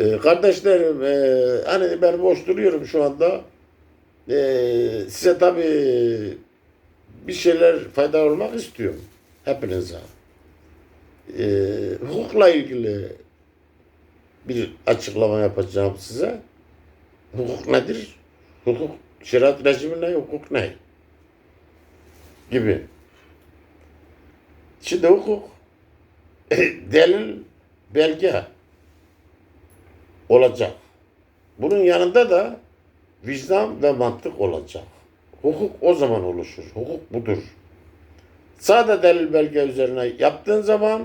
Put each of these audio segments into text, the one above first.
Ee, kardeşlerim, e, hani ben boş duruyorum şu anda. Ee, size tabii bir şeyler fayda olmak istiyorum. Hepinize. Ee, hukukla ilgili bir açıklama yapacağım size. Hukuk nedir? Hukuk, şeriat rejimi ne, hukuk ne? Gibi. Şimdi hukuk, delil, belge olacak. Bunun yanında da vicdan ve mantık olacak. Hukuk o zaman oluşur. Hukuk budur. Sade delil belge üzerine yaptığın zaman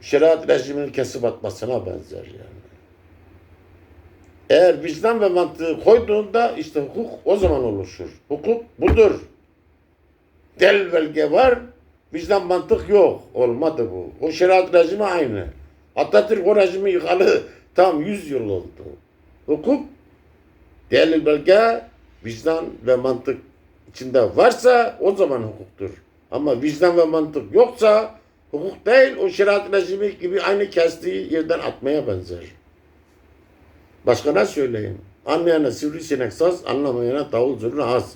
şeriat rejiminin kesip atmasına benzer yani. Eğer vicdan ve mantığı koyduğunda işte hukuk o zaman oluşur. Hukuk budur. Delil belge var, vicdan mantık yok. Olmadı bu. O şeriat rejimi aynı. Atatürk o rejimi yıkalı tam 100 yıl oldu. Hukuk, delil belge, vicdan ve mantık içinde varsa o zaman hukuktur. Ama vicdan ve mantık yoksa hukuk değil o şeriat rejimi gibi aynı kestiği yerden atmaya benzer. Başka ne söyleyeyim? Anlayana sivrisinek saz, anlamayana davul zurna az.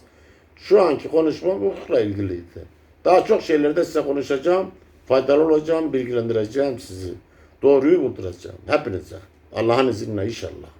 Şu anki konuşmam hukukla ilgiliydi. Daha çok şeylerde size konuşacağım. Faydalı olacağım, bilgilendireceğim sizi. Doğruyu bulduracağım. Hepinize. Allah'ın izniyle inşallah.